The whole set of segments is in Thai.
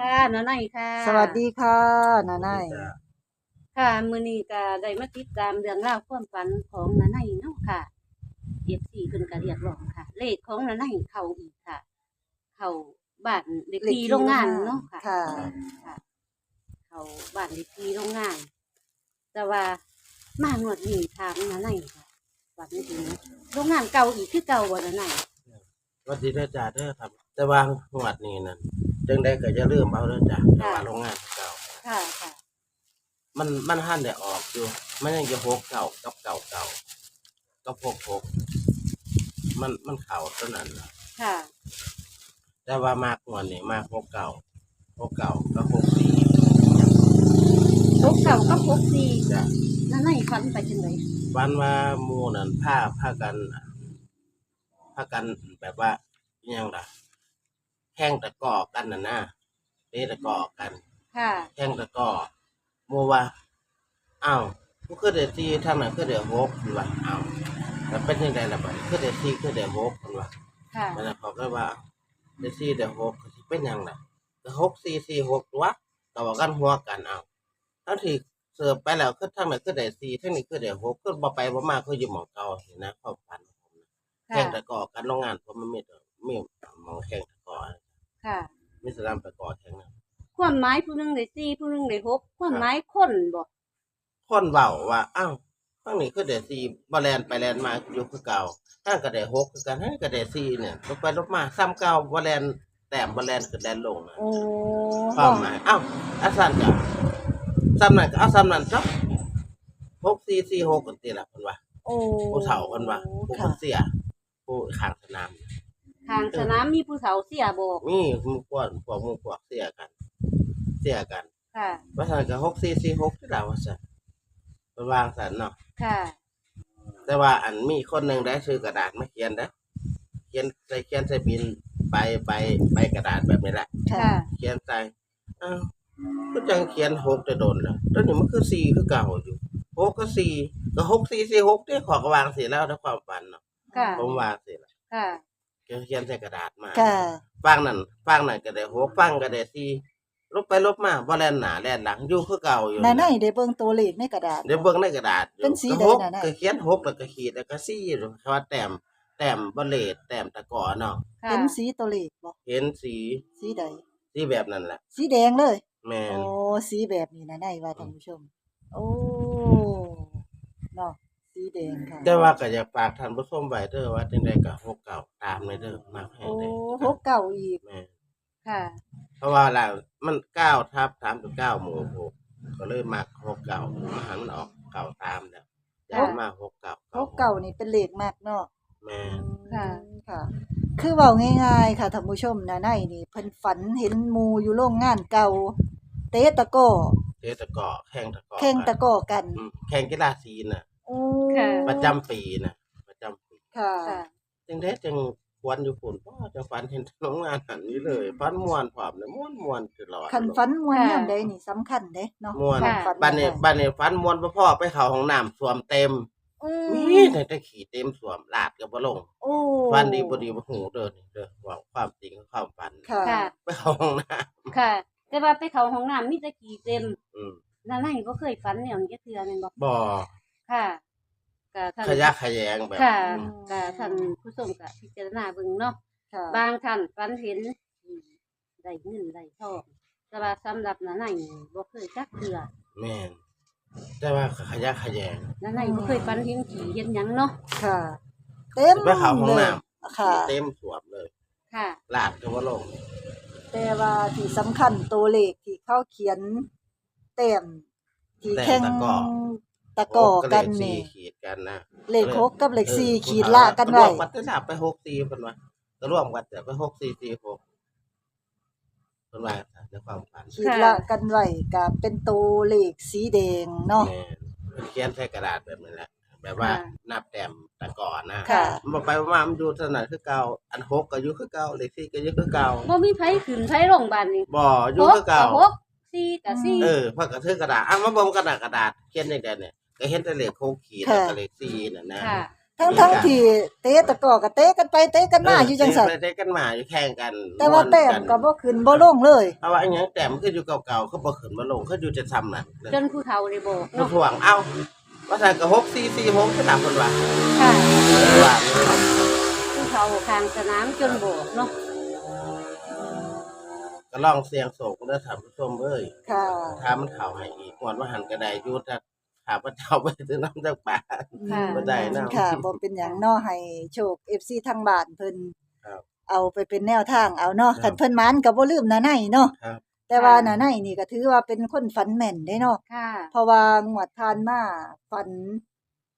ค่ะน้าไนค่ะสวัสดีค่ะนานายค่ะมื้อนี้ก็ได้มาติดตามเรื่องราวความฝันของน้าไนเนาะค่ะ FC เพิ่นก็เรียกร้องค่ะ เลขของน้าไนเข้าอีกค่ะ เข้าบ้านเด็กที่โรงงานเนาะค่ะค่ะ ค่ะ เข้าบ้านเด็กที่โรงงาน แต่ว่ามางวดนี้ถามน้าไนค่ะฝันถึงโรงงานเก่าอีกคือเก่าบ่น้าไนวัดดีเด้อจ้าเด้อครับ แต่ว่าหวดนี้นั่น จังใดก็จะเริ่าลืมเอาเด้อจ้าแต่ว่าโรงงานเก่า ค่ะค่ะ มันมันหันได้ออกอยู่ มันยังจะหกเก่ากับเก่าเก่ากับหกหกมันมันเข่าเท่านั้นน่ะค่ะ แต่ว่ามากหวดนี้มากหกเก่าหกเก่ากับหกสี่พกเก่ากับพกสี่จ้ะน้าไนฝันไปจังไดวันว่าหมู่นั่นผ้าผ้ากันผ้ากันแบบว่าอิหยังล่ะ แข่งตะกร้อกันน่ะนะเตะตะกร้อกัน ค่ะ แข่งตะกร้อโมว่าอ้าวกูคือเดือดซีทางนั้นคือเดือดหกคนว่าอ้าวแล้วเป็นยังไงล่ะบัดนี้คือเดือดซีคือเดือดหกคนว่าค่ะมันนะเขาก็ว่าเดือดซีเดือดหกสิเป็นหยังล่ะก็หกสี่สี่หกตัวก็บอกกันหัวกันเอาทั้งที่เสิร์ฟไปแล้วคือทางนั้นคือเดือดซีทางนี้คือเดือดหกคือบ่ไปบ่มาคืออยู่หมองเก่าเห็นนะความฝันของผมนะแข่งตะกร้อกันโรงงานผมมันมีแต่มีหมองแข่งตะกร้อ ค่ะมีสนามตะกร้อแข่งนะความหมายผู้หนึงได้สี่ผู้หนึงได้หกความหมายคนบ่คนเว้าว่าอ้าวข้างนี้คือเดซีบอแลนไปแลนมาอยู่คือเก่าห้างก็ได้หกคือกันห้างก็ได้สี่เนี่ยลบไปลบมาซ้ำเก่าบอแลนแต้มบอแลนคือแลนลงนะโอ้ความหมายอ้าวอาสันก็ซ้ำนั่นก็เอาซ้ำนั่นจ้ะหกสี่สี่หกกันตีละคนว่าโอ้ผู้เฒ่าคนว่าผู้คนเสียผู้ข้างสนาม ทางสนามมีผู้เฒ่าเสียบอก มีหมู่พวกพวกหมู่พวกเสียกัน เสียกันค่ะ ว่าสันก็หกสี่สี่หกที่เราว่าสันเป็นวางสันเนาะ ค่ะ แต่ว่าอันมีคนหนึ่งได้ซื้อกระดาษมาเขียนนะเขียนใส่เขียนใส่บินใบใบใบกระดาษแบบนี้แหละ ค่ะ เขียนใส่อ้าวก็จังเขียนหกจะโดนแล้วตอนนี้มันคือสี่คือเก่าอยู่หกก็สี่ก็หกสี่สี่หกเนี่ยขอกระวางเสียแล้วถ้าความฝันเนาะค่ะ ผมวางเสียแล้วค่ะ เขียนใส่กระดาษมาค่ะ ฟังนั่นฟังนั่นก็ได้หกฟังก็ได้สี่ลบไปลบมาบ่แล่นหน้าแล่นหลังอยู่คือเก่าอยู่นานายได้เบิ่งตัวเลขในกระดาษ เดี๋ยวเบิ่งในกระดาษอยู่เป็นสีก็ใดหกน่ะน่ะ ก็เขียนหกแล้วก็ขีดแล้วก็สี่อยู่คำว่าแต้มแต้มบอลเลตแต้มตะกอเนาะค่ะเห็นสีตัวเลขบ่เห็นสีสีใด สีแบบนั้นแหละสีแดงเลย แม่น โอ้สีแบบนี้นานายว่าท่านผู้ชม โอ้เนาะ สีแดงค่ะ แต่ว่าก็อยากฝากท่านผู้ชมไว้เด้อว่าจังไดก็หกเก่าตามเลยเด้อมากแฮโอ้งเด้หกเก่าอีกแม่นค่ะ เพราะว่าแล้วมัน9ทับ3.9หมู่หกก็เลยมักหกเก่าอาหารมันออกเก่าตามแล้วอยากมาหกเก่าหกเก่านี่เป็นเลขมากเนาะ แม่นค่ะ ค่ะ คือเว้าง่าย ๆ ค่ะท่านผู้ชมนานายนี่เพิ่นฝันเห็นหมู่อยู่โรงงานเก่า เตะตะกร้อเตะตะกอแข่งตะกอแข่งตะกร้อกัน อืมแข่งกีฬาสีน่ะ โอ้ ค่ะ ประจำปีน่ะประจำปีค่ะ ค่ะ จังได้จังควรอยู่ฝุ่นพ่อจะฝันเห็นน้องงานหันนี้เลยฝันม่วนผอมเลยม่วนม่วนตลอดคันฝันมวนค่ะยามใดนี่สำคัญเด้เนาะม่วนค่ะ ฝันบ้านนี้ได้บ้านนี้ฝันม่วนบ่พ่อไปเข้าห้องน้ำสวมเต็มอืมมีแต่แต่ขี่เต็มสวมลาดก็บ่ลงโอ้ฝันดีบ่ดีบ่ฮู้เด้อนี่เด้อว่าความจริงกับความฝันค่ะ ค่ะ ไปเข้าห้องน้ำค่ะ แต่ว่าไปเข้าห้องน้ำมีแต่กี่เต็มอืมน้าไนบ่เคยฝันแนวนี้เทื่อแม่นบ่บ่ค่ะ ก็ท่านขยะแขยงแบบค่ะอืมก็ท่านผู้ชมก็พิจารณาเบิ่งเนาะค่ะบางท่านฝันเห็นอืมได้เงินได้ทองแต่ว่าสำหรับน้าไนนี่บ่เคยจักเทื่อแม่นแต่ว่าขยะแขยงน้าไนบ่เคยฝันเห็นผีเห็นหยังเนาะค่ะ เต็มไปเข้าห้องเลยน้ำค่ะเต็มสวมเลยค่ะ ลาดก็บ่ลงแต่ว่าที่สำคัญตัวเลขที่เขาเขียน แต้มที่แต้มแข่ง ตะกร้อตะกร้อหกันเลขนี่สี่ขีดกันนะเลขหกกับเลขสี่เออขีดละกันไว้รวมกันได้ไปหกสี่เพิ่นว่าก็รวมกันแต่ไปหกสี่สี่หกเพิ่นว่าในความฝันขีดละกันไว้ก็เป็นตัวเลขสีแดงเนาะ แม่นเพิ่นเขียนใส่กระดาษแบบนี้แหละแบบว่าค่ะนับแต้มแต่ก่อนนะค่ะ มันบอกไปว่ามันอยู่ถนัดคือเก่าอันหกก็อยู่คือเก่าเลขสี่ก็อยู่คือเก่าบ่มีไผขึ้นไผลงบ้านนี้บ่อยู่คือเก่าหกสี่กับสี่เออเพิ่นก็ถือกระดาษอะมาเบิ่งกระดาษกระดาษเขียนจังได๋เนี่ย ก็เห็นแต่เลขหกขีดแล้วก็เลขสี่นั่นนะค่ะ ทั้งทั้งๆที่เตะตะกร้อก็เตะกันไปเตะกันมาอยู่จังซั่นเได้กันมาอยู่แข่งกันแต่ว่าแต้มก็บ่ขึ้นบ่ลงเลยเพราะว่าอันหยังแต้มคืออยู่เก่าๆเขาบ่ขึ้นบ่ลงเขาอยู่จะซ้ำนั่นจนผู้เฒ่าได้บอกผู้เนาะถ่วงเอ้าว่าซั่นก็6 4 4 6คือตามเพิ่นว่าค่ะว่าผู้เฒ่าข้างสนามจนบอกเนาะก็ลองเสียงโศกเด้อท่านผู้ชมเอ้ยค่ะ ถ้ามันเข้าให้อีกงวดว่าหันก็ได้อยู่ถ้า ข้าพเจ้าไปซื้อน้ำจากป่าบ่ได้นะ ค่ะบ่เป็นหยังเนาะให้โชค FC ทางบ้านเพิ่นครับเอาไปเป็นแนวทางเอาเนาะครัคับนเพิ่นหมานก็บ่ลืมนาไนเนาะครับ แต่ว่านาไนนี่ก็ถือว่าเป็นคนฝันแม่นได้เนาะ ค่ะ เพราะว่างวดผ่านมาฝัน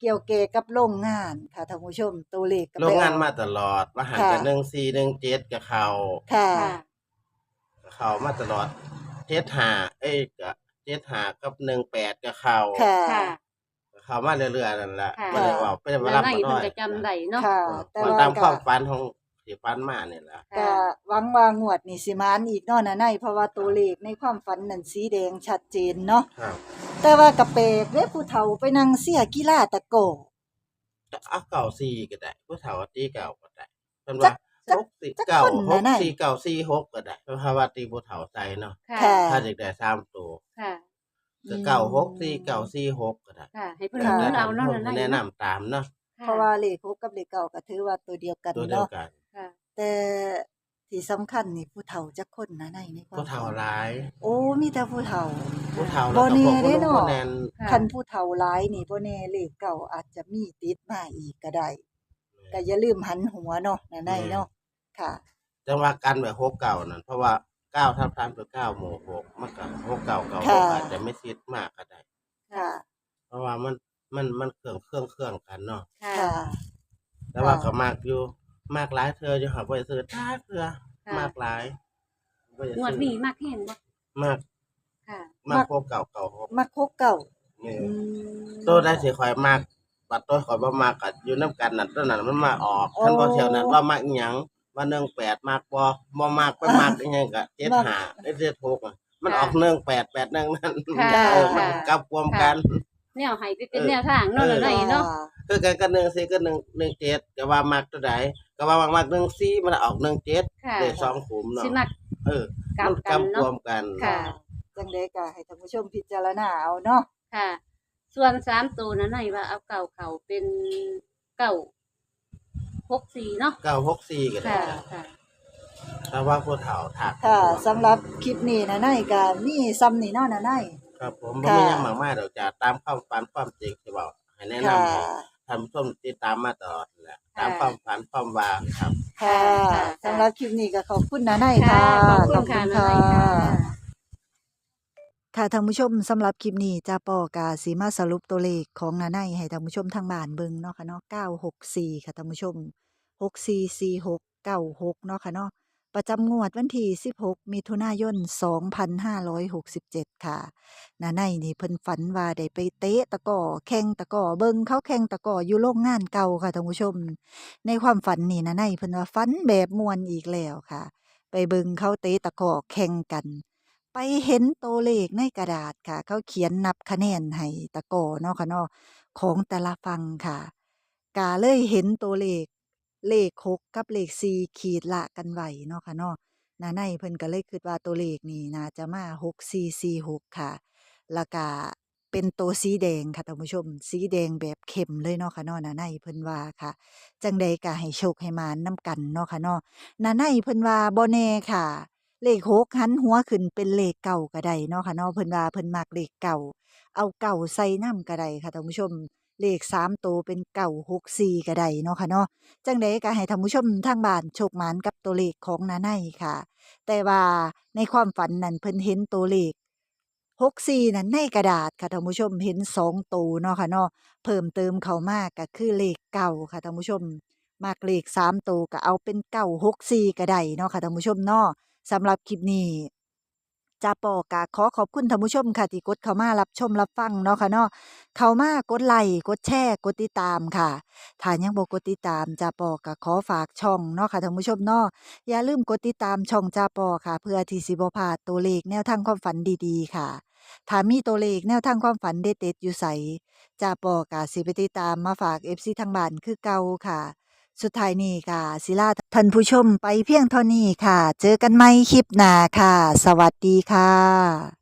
เกี่ยวเกยวกับโรงงานค่ะท่านผู้ชมตัวเลขก็โรไปงงานเอมาตลอดว่าหันค่ะกันหนึ่งสี่หนึ่งเจ็ดกับเขาค่ะ ค่ะ เขามาตลอดเจ็ดหาเอ้ยกับ เจ็ดหากับหนึ่งแปดกับเขาค่ะ ค่ะ เขามาเรื่อยๆนั่นแหละค่ะไม่ได้ว่าไม่ได้มาแล้วรับในมาเพิ่ด้นอยก็จำได้เนาะค่ะ แต่มันว่าตามคก็วามฝันของที่ฝันมาเนี่ยแหละก็ค่ะ หวังว่างวดนี่สิมานอีกเนาะนาไนเพราะว่าตัวเลขในความฝันนั่นสีแดงชัดเจนเนาะครับแต่ว่ากระเปกเด้ผู้เฒ่าไปนั่งเสียกีฬาตะโกจะเอาเก่าสี่ก็ได้ผู้เฒ่าตีเก่าก็ได้เป็นว่าจัก หกสี่จักเก่าคนหน่ะกน่ะสี่เก่าสี่หกก็ได้เพราะว่าตีผู้เฒ่าใจเนาะค่ะค่ะ ถ้าเด็กได้สามตัวค่ะ ก็เก่าหกสี่เก่าสี่หกก็ได้ค่ะ ให้เพิ่นค่ะหมุนเอาเนาะผมนั่นแนะน่ะนำตามเนาะเพราะว่าเลขหกกับเลขเก่าก็ถือว่าตัวเดียวกันตัวเดียวเนาะกันค่ะ แต่ที่สำคัญนี่ผู้เฒ่าจักคนนะในในความผู้เฒ่าร้ายโอ้มีแต่ผู้เฒ่า ผู้เฒ่าบ่แน่แล้วก็เด้พวกเนาะผู้แนน ค่ะ คันผู้เฒ่าหลายนี่บ่แน่เลขเก่าอาจจะมีติดมาอีกก็ได้ ก็อย่าลืมหันหัวเนาะนะในเนาะค่ะ จังว่ากันแบบหกเก่านั่นเพราะว่าเก้าทับทันเป็นเก้าหมู่หกมันก็หกเก่าเก่าหค่ะกอาจจะไม่ซิดมากก็ได้ค่ะ เพราะว่ามันมันมันเครื่องเครื่องเครื่องกันเนาะค่ะค่ะแต่ว่าค่ะก็มากอยู่มากหลายเธอจะหาไปซื้อท่าเถือค่ะมากหลายบ่ได้งวดซื้อนี้มากแห้งบ่มากค่ะ มากพวกเก่าเก่าหกมักหกเก่านี่อืมตัวได้สิคอยมาก บัดตัวคอยบ่มากก็อยู่นํกันนั่นตัวนั้นมันมาออกท่านบ่เที่ยวนั้นว่ามักอีหยังว่า18มากบ่บ่มากไปมากอีหยังก็75ได้76อะมันออก18 81นั่นค่ะเออมันกลับรวมกันแนวให้ไปเป็นแนวทางเนาะนั่นน่ะเนาะคือกันกันหนึ่งสี่ก็หนึ่งหนึ่งเจ็ดก็ว่ามักตัวใดก็ว่ามักมักหนึ่งสี่มันออกหนึ่งเจ็ดค่ะเลยสองขุมเนาะสิมักเออกลัมับนกันกำรเนาะวมกันค่ะจังได๋ก็ให้ท่านผู้ชมพิจารณาเอาเนาะค่ะ ส่วนสามตัวนั้นไหนว่าเอาเก่าเขาเป็นเก่าหกสี่เนาะเก้าหกสี่ก็ได้ค่ะค่ะถ้าว่าผู้เฒ่าถักค่ะสำหรับคลิปนี้นะในก็มีซ้ำนี่เนาะนะในครับ ผมค่ะบ่มีหยังมากมายดอกจ้ะตามความฝันความจริงที่บอกให้แนะนำค่ะให้ท่านผู้ชมติดตามมาตลอดแหละตามความฝันความว่าครับ ค่ะค่ะ สำหรับคลิปนี้ก็ขอบคุณนะในค่ะค่ะ ขอบคุณค่ะนั่นไหนค่ะ ค่ะท่านผู้ชมสำหรับคลิปนี้จะปอกาสีมาสรุปตัวเลขของนาไนให้ท่านผู้ชมทางบ้านเบิ่งเนาะค่ะเนาะ964 ค่ะท่านผู้ชม 644696 เนาะค่ะเนาะประจำงวดวันที่ 16 มิถุนายน 2567 ค่ะนาไนนี่เพิ่นฝันว่าได้ไปเตะตะก้อแข่งตะก้อเบิ่งเขาแข่งตะก้ออยู่โรงงานเก่าค่ะท่านผู้ชม ในความฝันนี่นาไนเพิ่นว่าฝันแบบมวนอีกแล้วค่ะ ไปเบิ่งเขาเตะตะก้อแข่งกัน ไปเห็นตัวเลขในกระดาษค่ะ เขาเขียนนับคะแนนให้ตะโก้เนาะค่ะเนาะของแต่ละฝั่งค่ะกาเลยเห็นตัวเลขเลขหกกับเลขสี่ขีดละกันไว้เนาะค่ะเนาะนาในเพิ่นก็เลยคิดว่าตัวเลขนี่น่าจะมาหกสี่สี่หกค่ะ แล้วก็เป็นตัวสีแดงค่ะท่านผู้ชม สีแดงแบบเข้มเลยเนาะค่ะเนาะนาในเพิ่นว่าค่ะ จังใดก็ให้โชคให้มานนํกันเนาะค่ะเนาะนาในเพิ่นว่าบ่แน่ค่ะ เลขหกหันหัวขึ้นเป็นเลขเก่าก็ได้เนาะค่ะเนาะเพิ่นว่าเพิ่นมักเลขเก่า เอาเก่าใส่น้ำก็ได้ค่ะท่านผู้ชมเลขสามตัวเป็นเก่าหกสี่ก็ได้เนาะค่ะเนาะจังใดก็ให้ท่านผู้ชมทางบ้านโชคหมานกับตัวเลขของนาไนค่ะ แต่ว่าในความฝันนั้นเพิ่นเห็นตัวเลขหกสี่นั้นในกระดาษค่ะท่านผู้ชมเห็นสองตัวเนาะค่ะเนาะเพิ่มเติมเข้ามาก็คือเลขเก่าค่ะท่านผู้ชมมากเลขสามตัวก็เอาเป็นเก่าหกสี่ก็ได้เนาะค่ะท่านผู้ชมเนาะ สำหรับคลิปนี้จาปอกะขอขอบคุณท่านผู้ชมค่ะ ที่กดเข้ามารับชมรับฟังเนาะค่ะเนาะเข้ามากดไลค์กดแชร์กดติดตามค่ะถ้ายังบ่กดติดตามจาปอกะขอฝากช่องเนาะค่ะท่านผู้ชมเนาะอย่าลืมกดติดตามช่องจาปอค่ะ เพื่อที่สิบ่พลาดตัวเลขแนวทางความฝันดีๆ ค่ะถ้ามีตัวเลขแนวทางความฝันเด็ดๆอยู่ไสจาปอกะสิไปติดตามมาฝาก FC ทางบ้านคือเก่าค่ะ สุดท้ายนี้ค่ะ ศิลาท่านผู้ชมไปเพียงเท่านี้ค่ะ เจอกันใหม่คลิปหน้าค่ะ สวัสดีค่ะ